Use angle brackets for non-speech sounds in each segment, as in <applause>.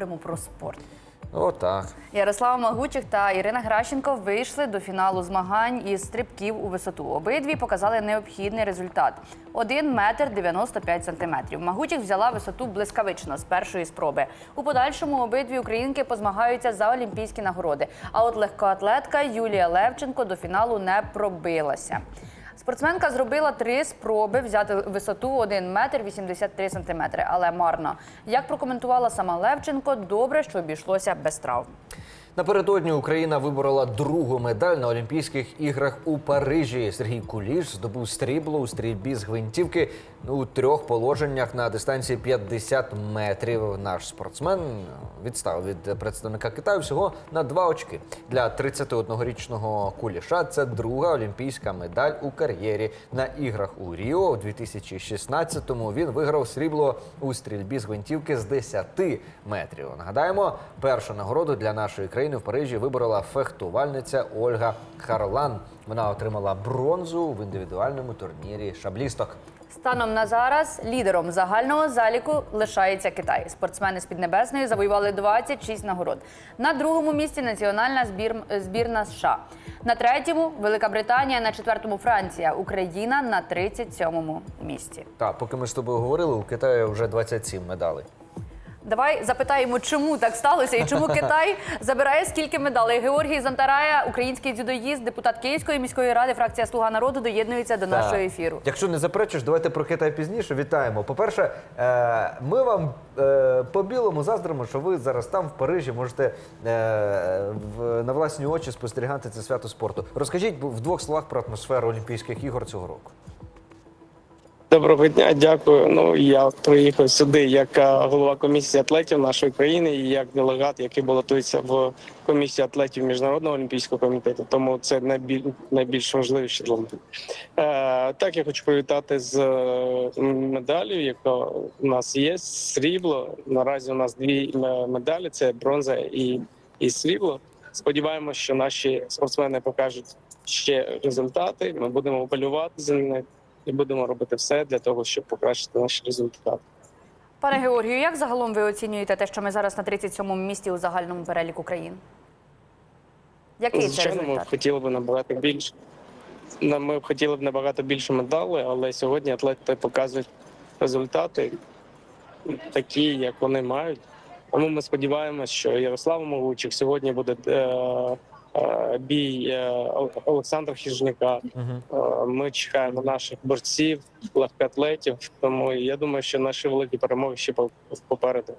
Говоримо про спорт. Отак. Ярослава Магучих та Ірина Гращенко вийшли до фіналу змагань із стрибків у висоту. Обидві показали необхідний результат: 1 метр 95 сантиметрів. Магучих взяла висоту блискавично з першої спроби. У подальшому обидві українки позмагаються за олімпійські нагороди. А от легкоатлетка Юлія Левченко до фіналу не пробилася. Спортсменка зробила три спроби взяти висоту 1 метр 83 сантиметри, але марно. Як прокоментувала сама Левченко, добре, що обійшлося без травм. Напередодні Україна виборола другу медаль на Олімпійських іграх у Парижі. Сергій Куліш здобув срібло у стрільбі з гвинтівки у трьох положеннях на дистанції 50 метрів. Наш спортсмен відстав від представника Китаю всього на два очки. Для 31-річного Куліша це друга олімпійська медаль у кар'єрі. На іграх у Ріо у 2016-му він виграв срібло у стрільбі з гвинтівки з 10 метрів. Нагадаємо, першу нагороду для нашої країни в Парижі виборола фехтувальниця Ольга Харлан. Вона отримала бронзу в індивідуальному турнірі шаблісток. Станом на зараз лідером загального заліку лишається Китай. Спортсмени з Піднебесної завоювали 26 нагород. На другому місці національна збір... збірна США. На третьому Велика Британія, на четвертому Франція, Україна на 37-му місці. Так, поки ми з тобою говорили, у Китаї вже 27 медалей. Давай запитаємо, чому так сталося і чому Китай забирає скільки медалей. Георгій Зантарая, український дзюдоїст, депутат Київської міської ради, фракція Слуга народу доєднується до нашого ефіру. Якщо не заперечиш, давайте про Китай пізніше. Вітаємо. По-перше, е, ми вам е, по білому заздримо, що ви зараз там в Парижі можете е, на власні очі спостерігати це свято спорту. Розкажіть в двох словах про атмосферу Олімпійських ігор цього року. Доброго дня, дякую. Ну я приїхав сюди як е, голова комісії атлетів нашої країни і як делегат, який балотується в комісію атлетів міжнародного олімпійського комітету. Тому це найбіль, найбільш важливіше для мене. Е, так, я хочу привітати з е, медаллю, яка у нас є. Срібло. Наразі у нас дві е, медалі: це бронза і, і срібло. Сподіваємося, що наші спортсмени покажуть ще результати. Ми будемо вболівати за них і будемо робити все для того, щоб покращити наші результати. Пане Георгію, як загалом ви оцінюєте те, що ми зараз на 37-му місці у загальному переліку країн? Який це Звичайно, ми хотіли б набагато більше. Ми б хотіли б набагато більше медалей, але сьогодні атлети показують результати такі, як вони мають. Тому ми сподіваємося, що Ярослав Могучих сьогодні буде е, бій е, Олександра Хіжняка. Е, Ми чекаємо наших борців, легкоатлетів. Тому я думаю, що наші великі перемоги ще по- попереду.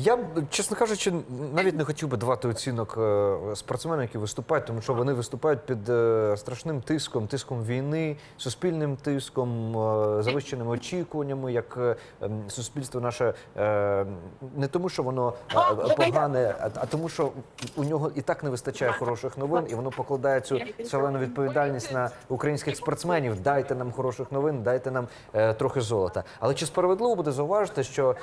Я чесно кажучи, навіть не хотів би давати оцінок е, спортсменам, які виступають, тому що вони виступають під е, страшним тиском, тиском війни, суспільним тиском, е, завищеними очікуваннями, як суспільство наше не тому, що воно погане, а, тому, що у нього і так не вистачає хороших новин, і воно покладає цю шалену відповідальність на українських спортсменів. Дайте нам хороших новин, дайте нам трохи золота. Але чи справедливо буде зауважити, що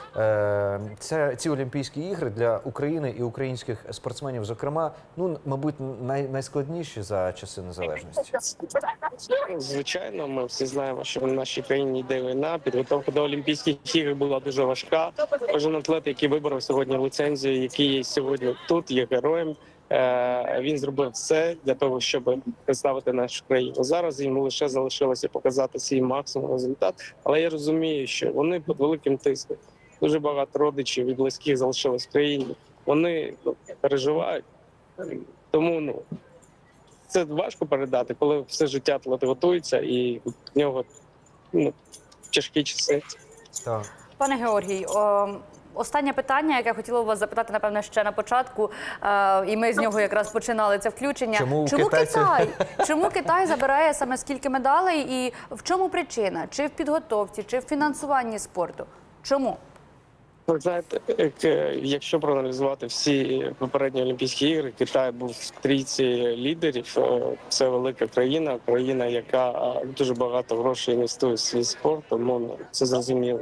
це ці Олімпійські ігри для України і українських спортсменів, зокрема, ну мабуть, най, найскладніші за часи незалежності. Звичайно, ми всі знаємо, що в нашій країні йде війна. Підготовка до Олімпійських ігор була дуже важка. Кожен атлет, який вибрав сьогодні ліцензію, який є сьогодні тут, є героєм. е, Він зробив все для того, щоб представити нашу країну. Зараз йому лише залишилося показати свій максимум результат. Але я розумію, що вони під великим тиском. Дуже багато родичів і близьких залишилось в країні. Вони ну, переживають. Тому ну це важко передати, коли все життя атлет готується і в нього ну, тяжкі часи. Так. Пане Георгій, о, останнє питання, яке хотіла у вас запитати, напевне, ще на початку, е, і ми з нього якраз починали це включення. Чому Чому китайців- Китай? <laughs> Чому Китай забирає саме скільки медалей, і в чому причина? Чи в підготовці, чи в фінансуванні спорту? Чому? Ви знаєте, е, якщо проаналізувати всі попередні Олімпійські ігри, Китай був в трійці лідерів. Е, Це велика країна, країна, яка е, дуже багато грошей інвестує в свій спорт, тому ну, це зрозуміло.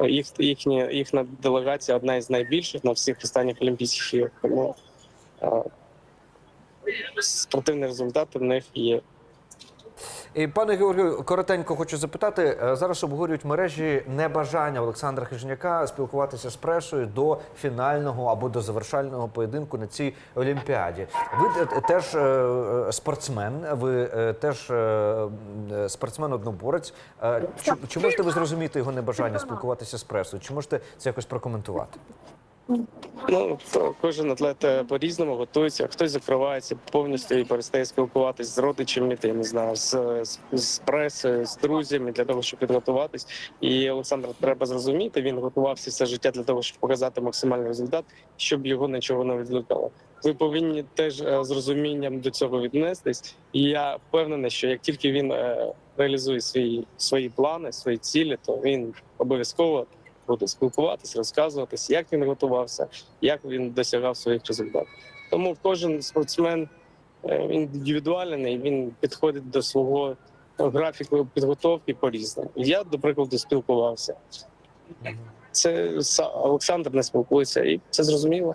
Їх їхня їхня делегація одна із найбільших на всіх останніх Олімпійських іграх. Тому спортивні результати в них є. І пане Георгію, коротенько хочу запитати. е, Зараз обговорюють мережі небажання Олександра Хижняка спілкуватися з пресою до фінального або до завершального поєдинку на цій олімпіаді. Ви теж е, е, спортсмен, ви теж спортсмен-одноборець. Чи, чи можете ви зрозуміти його небажання спілкуватися з пресою? Чи можете це якось прокоментувати? Ну кожен атлет е, по-різному готується. Хтось закривається повністю і перестає спілкуватись з родичами, я не знаю, з, з, з пресою, з друзями для того, щоб підготуватись. І Олександра треба зрозуміти. Він готувався все життя для того, щоб показати максимальний результат, щоб його нічого не відвлекало. Ви повинні теж е, з розумінням до цього віднестись. І я впевнений, що як тільки він е, реалізує свої свої плани, свої цілі, то він обов'язково буде спілкуватися, розказуватись, як він готувався, як він досягав своїх результатів. Тому кожен спортсмен е, індивідуальний, він підходить до свого графіку підготовки по-різному. Я, до прикладу, спілкувався. Це Олександр не спілкується, і це зрозуміло.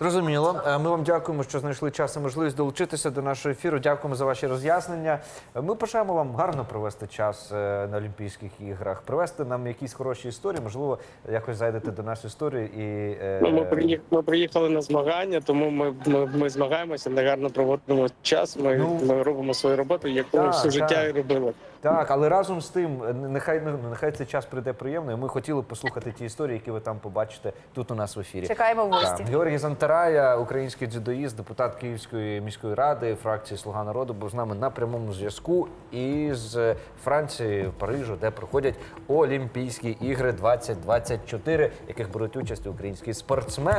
Зрозуміло. Е, Ми вам дякуємо, що знайшли час і можливість долучитися до нашого ефіру. Дякуємо за ваші роз'яснення. Е, Ми бажаємо вам гарно провести час е, на Олімпійських іграх, привести нам якісь хороші історії. Можливо, якось зайдете до нашої історії і Ну, Ми приїхали, ми приїхали на змагання, тому ми, ми, ми змагаємося, негарно проводимо час. Ми, Ну, ми робимо свою роботу, яку так, все життя так. і робили. Так, але разом з тим, е, нехай ну, нехай цей час прийде приємно. і Ми хотіли послухати ті історії, які ви там побачите тут у нас в ефірі. Чекаємо в Так. Георгій Зантарая, український дзюдоїст, депутат Київської міської ради, фракції Слуга народу, був з нами на прямому зв'язку із Франції, Парижу, де проходять Олімпійські ігри 2024, в яких беруть участь українські спортсмени.